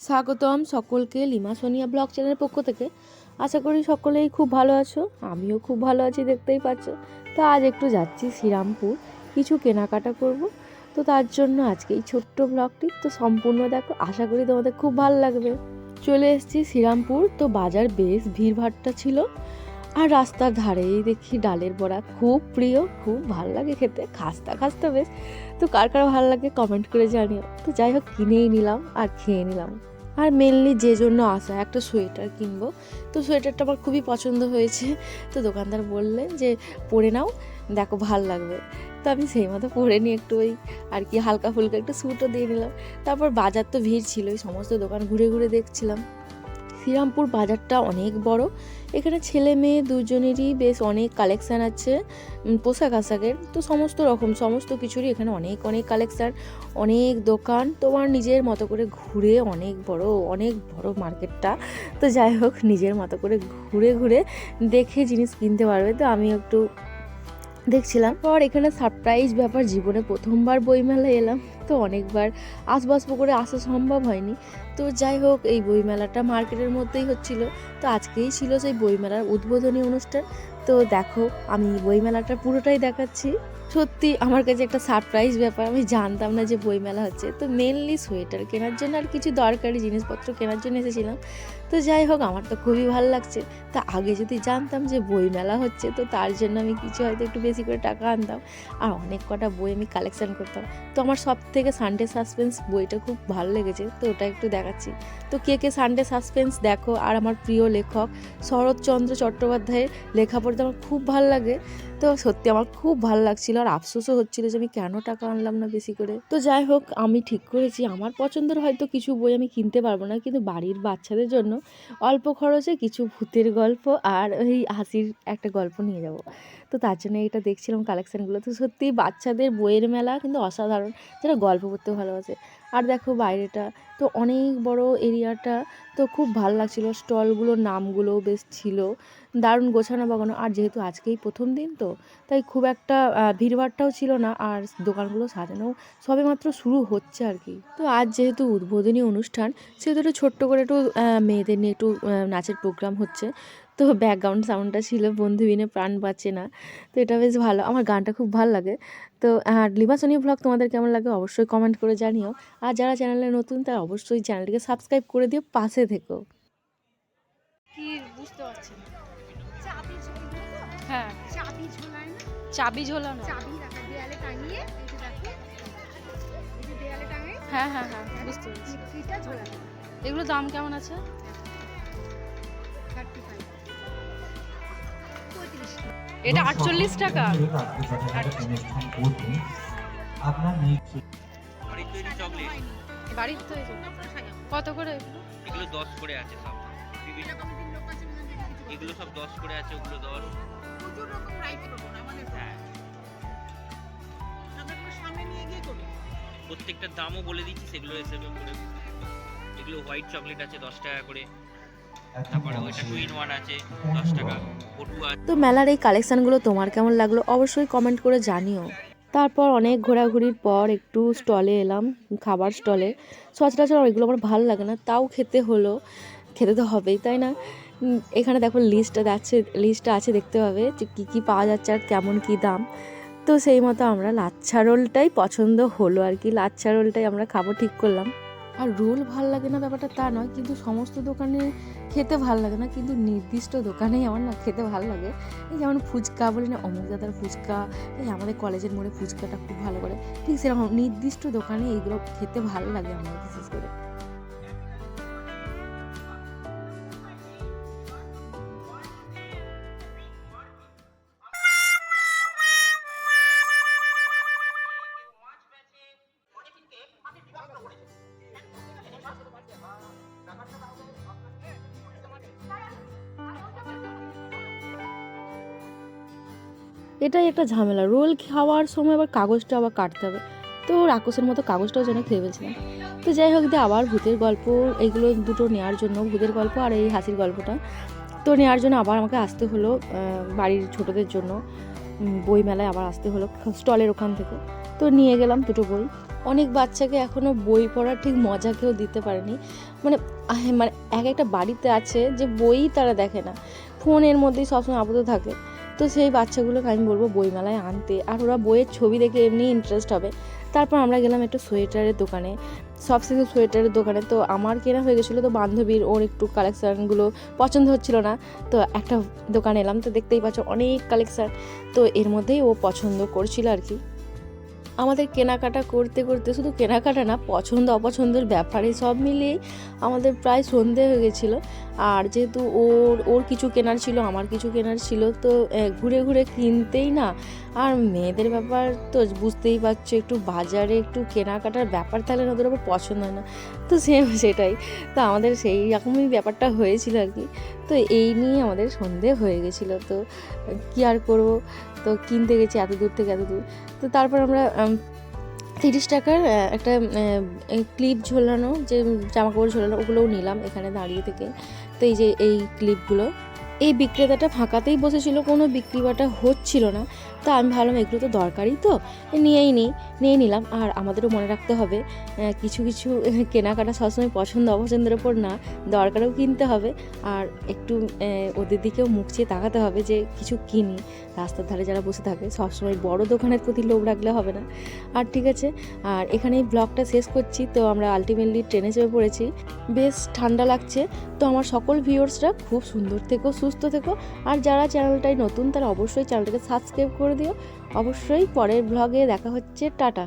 স্বাগতম সকলকে lima Sonia blog চ্যানেলের পক্ষ থেকে। আশা করি সকলেই খুব ভালো আছো, আমিও খুব ভালো আছি, দেখতেই পাচ্ছ। তো আজ একটু যাচ্ছি শ্রীরামপুর, কিছু কেনাকাটা করব। তো তার জন্য আজকে এই ছোট্ট ব্লগটি, তো সম্পূর্ণ দেখো, আশা করি তোমাদের খুব ভালো লাগবে। চলে এসেছি শ্রীরামপুর, তো বাজার বেশ ভিড়ভাট্টা ছিল। আর রাস্তার ধারেই দেখি ডালের বড়া, খুব প্রিয়, খুব ভালো লাগে খেতে, খাস্তা খাস্তা বেশ। তো কার কার ভালো লাগে কমেন্ট করে জানিও। তো যাই হোক, কিনেই নিলাম আর খেয়ে নিলাম। আর মেনলি যে জন্য আসা, একটা সোয়েটার কিনবো। তো সোয়েটারটা আমার খুবই পছন্দ হয়েছে। তো দোকানদার বললেন যে, পরে নাও, দেখো ভালো লাগবে। তো আমি সেই মতো পরে নিয়ে একটু ওই আর কি হালকা ফুলকা একটু স্যুটও দিয়ে নিলাম। তারপর বাজার তো ভিড় ছিল সমস্ত দোকান ঘুরে ঘুরে দেখছিলাম। শ্রীরামপুর বাজারটা অনেক বড়। এখানে ছেলে মেয়ে দুজনেরই বেশ অনেক কালেকশান আছে পোশাক আশাকের। তো সমস্ত রকম, সমস্ত কিছুরই এখানে অনেক অনেক কালেকশান অনেক দোকান। তোমার নিজের মতো করে ঘুরে অনেক বড় অনেক বড় মার্কেটটা তো যাই হোক, নিজের মতো করে ঘুরে ঘুরে দেখে জিনিস কিনতে পারবে। তো আমি একটু দেখছিলাম। পর এখানে সারপ্রাইজ ব্যাপার, জীবনে প্রথমবার বইমেলায় এলাম। তো অনেকবার আসবাসবো করে আসা সম্ভব হয়নি। তো যাই হোক, এই বইমেলাটা মার্কেটের মধ্যেই হচ্ছিল। তো আজকেই ছিল সেই বইমেলার উদ্বোধনী অনুষ্ঠান। তো দেখো, আমি বইমেলাটা পুরোটাই দেখাচ্ছি। সত্যি আমার কাছে একটা সারপ্রাইজ ব্যাপার, আমি জানতাম না যে বইমেলা হচ্ছে। তো মেনলি সোয়েটার কেনার জন্য আর কিছু দরকারি জিনিসপত্র কেনার জন্য এসেছিলাম। তো যাই হোক, আমার তো খুবই ভালো লাগছে। তা আগে যদি জানতাম যে বইমেলা হচ্ছে, তো তার জন্য আমি কিছু হয়তো একটু বেশি করে টাকা আনতাম। আর অনেক কটা বই আমি কালেকশান করতাম। তো আমার সব থেকে সানডে সাসপেন্স বইটা খুব ভালো লেগেছে, তো ওটা একটু দেখাচ্ছি। তো কে কে সানডে সাসপেন্স দেখো, আর আমার প্রিয় লেখক শরৎচন্দ্র চট্টোপাধ্যায়ের লেখা পড়তে আমার খুব ভালো লাগে। তো সত্যি আমার খুব ভালো লাগছিল আর আফসোসও হচ্ছিল যে আমি কেন টাকা আনলাম না বেশি করে। তো যাই হোক, আমি ঠিক করেছি। আমার পছন্দের হয়তো কিছু বই আমি কিনতে পারব না, কিন্তু বাড়ির বাচ্চাদের জন্য অল্প খরচে কিছু ভূতের গল্প আর ওই হাসির একটা গল্প নিয়ে যাব। তো তার জন্য এটা দেখছিলাম কালেকশানগুলো তো সত্যি বাচ্চাদের বইয়ের মেলা কিন্তু অসাধারণ, যারা গল্প পড়তে ভালোবাসে। আর দেখো বাইরেটা তো অনেক বড় এরিয়াটা তো খুব ভালো লাগছিল। স্টলগুলোর নামগুলো বেশ ছিল। দারুণ গোছানো বাগানো। আর যেহেতু আজকেই প্রথম দিন তো তাই খুব একটা আহ, ভিড়ভাট্টাও ছিল না। আর দোকানগুলো সাজানো সবেমাত্র শুরু হচ্ছে আর কি। তো আজ যেহেতু উদ্বোধনী অনুষ্ঠান সেহেতু একটু ছোট্ট করে একটু মেয়েদের নিয়ে একটু নাচের প্রোগ্রাম হচ্ছে। তো ব্যাকগ্রাউন্ড সাউন্ডটা ছিল বন্ধু বিনে প্রাণ বাঁচে না। তো এটা বেশ ভালো আমার গানটা খুব ভালো লাগে। তো আর লিবাসনী ব্লগ তোমাদের কেমন লাগে অবশ্যই কমেন্ট করে জানিও। আর যারা চ্যানেলে নতুন তারা অবশ্যই চ্যানেলটিকে সাবস্ক্রাইব করে দিও পাশে থেকো। কি বুঝতে পারছি চাবি ঝোলানো হ্যাঁ। চাবি ঝোলায় না? চাবি ঝোলানো। চাবি রাখা দেয়ালে টাঙিয়ে এই দেখো। এই দেয়ালে টাঙিয়ে। হ্যাঁ হ্যাঁ হ্যাঁ বুঝতে পেরেছি। এগুলো দাম কেমন আছে? এটা আটচল্লিশ টাকা। আপনার বাড়ির তৈরি কত করে এগুলো? এগুলো দশ করে আছে সব। এগুলো সব দশ করে আছে ওগুলো দশ। হ্যাঁ আমাদের সামনে নিয়ে গিয়ে করব। প্রত্যেকটার দামও বলে দিচ্ছি সেগুলো হিসেবে করে এগুলো হোয়াইট চকলেট আছে দশ টাকা করে। তো মেলার এই কালেকশানগুলো তোমার কেমন লাগল অবশ্যই কমেন্ট করে জানিও। তারপর অনেক ঘোরাঘুরির পর একটু স্টলে এলাম, খাবার স্টলে সচরাচর এগুলো আমার ভালো লাগে না, তাও খেতে হলো, খেতে তো হবেই, তাই না? এখানে দেখো লিস্টটা আছে লিস্টটা আছে দেখতে পাবে যে কী কী পাওয়া যাচ্ছে আর কেমন কী দাম। তো সেই মতো আমরা লাচ্ছা রোলটাই পছন্দ হলো আর কি, লাচ্ছা রোলটাই আমরা খাব, ঠিক করলাম। আর রোল ভালো লাগে না ব্যাপারটা তা নয়, কিন্তু সমস্ত দোকানে খেতে ভালো লাগে না, কিন্তু নির্দিষ্ট দোকানেই আমার না খেতে ভালো লাগে। এই যেমন ফুচকা বলি না, অমুক দাদার ফুচকা, এই আমাদের কলেজের মোড়ে ফুচকাটা খুব ভালো করে। ঠিক সেরকম নির্দিষ্ট দোকানে এইগুলো খেতে ভালো লাগে আমার, বিশেষ করে। এটাই একটা ঝামেলা। রোল খাওয়ার সময় আবার কাগজটা আবার কাটতে হবে। তো রাক্ষসের মতো কাগজটাও যেন খেয়ে ফেলছিলাম। তো যাই হোক, দিয়ে আবার ভূতের গল্প এইগুলো দুটো নেওয়ার জন্য ভূতের গল্প আর এই হাসির গল্পটা। তো নেওয়ার জন্য আবার আমাকে আসতে হলো বাড়ির ছোটদের জন্য। বই মেলায় আবার আসতে হলো, স্টলের ওখান থেকে। তো নিয়ে গেলাম দুটো বই। অনেক বাচ্চাকে এখনও বই পড়ার ঠিক মজা কেউ দিতে পারেনি। মানে মানে এক একটা বাড়িতে আছে যে বই তারা দেখে না। ফোনের মধ্যেই সবসময় আপাতত থাকে। তো সেই বাচ্চাগুলোকে আমি বলব বইমেলায় আনতে। আর ওরা বইয়ের ছবি দেখে এমনি ইন্টারেস্ট হবে। তারপর আমরা গেলাম একটু সোয়েটারের দোকানে। সব থেকে সোয়েটারের দোকানে। তো আমার কেনা হয়ে গেছিল তো বান্ধবীর ওর একটু কালেকশানগুলো পছন্দ হচ্ছিল না। তো একটা দোকানে এলাম তো দেখতেই পাচ্ছ অনেক কালেকশান তো এর মধ্যেই ও পছন্দ করছিল আর কি। আমাদের কেনাকাটা করতে করতে শুধু কেনাকাটা না পছন্দ অপছন্দের ব্যাপারে সব মিলিয়েই আমাদের প্রায় সন্ধে হয়ে গেছিল। আর যেহেতু ওর ওর কিছু কেনার ছিল, আমার কিছু কেনার ছিল, তো ঘুরে ঘুরে কিনতেই না। আর মেয়েদের ব্যাপার তো বুঝতেই পারছ, একটু বাজারে একটু কেনাকাটার ব্যাপার থাকলে ওদের আবার পছন্দ হয় না। তো সেম সেটাই। তো আমাদের সেই রকমই ব্যাপারটা হয়েছিল আর কি। তো এই নিয়ে আমাদের সন্ধে হয়ে গেছিল। তো কী আর করব? তো কিনতে গেছি এত দূর থেকে এত দূর। তো তারপর আমরা তিরিশ টাকার একটা ক্লিপ ঝোলানো, যে জামা কাপড় ঝোলানো, ওগুলোও নিলাম এখানে দাঁড়িয়ে থেকে। তো এই যে এই ক্লিপগুলো এই বিক্রেতাটা ফাঁকাতেই বসেছিল, কোনো বিক্রি বাটা হচ্ছিল না। তা আমি ভাবলাম, এগুলো তো দরকারই তো। নিয়েই নিই নিয়ে নিলাম। আর আমাদেরও মনে রাখতে হবে কিছু কিছু কেনাকাটা সবসময় পছন্দ অপছন্দের ওপর না, দরকারও কিনতে হবে। আর একটু ওদের দিকেও মুখ চেয়ে তাকাতে হবে যে কিছু কিনি। রাস্তার ধারে যারা বসে থাকে, সবসময় বড় দোকানের প্রতি লোভ রাখলে হবে না। আর ঠিক আছে, আর এখানেই ব্লগটা শেষ করছি। তো আমরা আলটিমেটলি ট্রেনে চেপে পড়েছি। বেশ ঠান্ডা লাগছে। তো আমার সকল ভিউয়ার্সরা খুব সুন্দর থেকেও সুস্থ থেকো। আর যারা চ্যানেলটাই নতুন, তারা অবশ্যই চ্যানেলটাকে সাবস্ক্রাইব করে দিও। অবশ্যই পরের ব্লগে দেখা হচ্ছে। টাটা।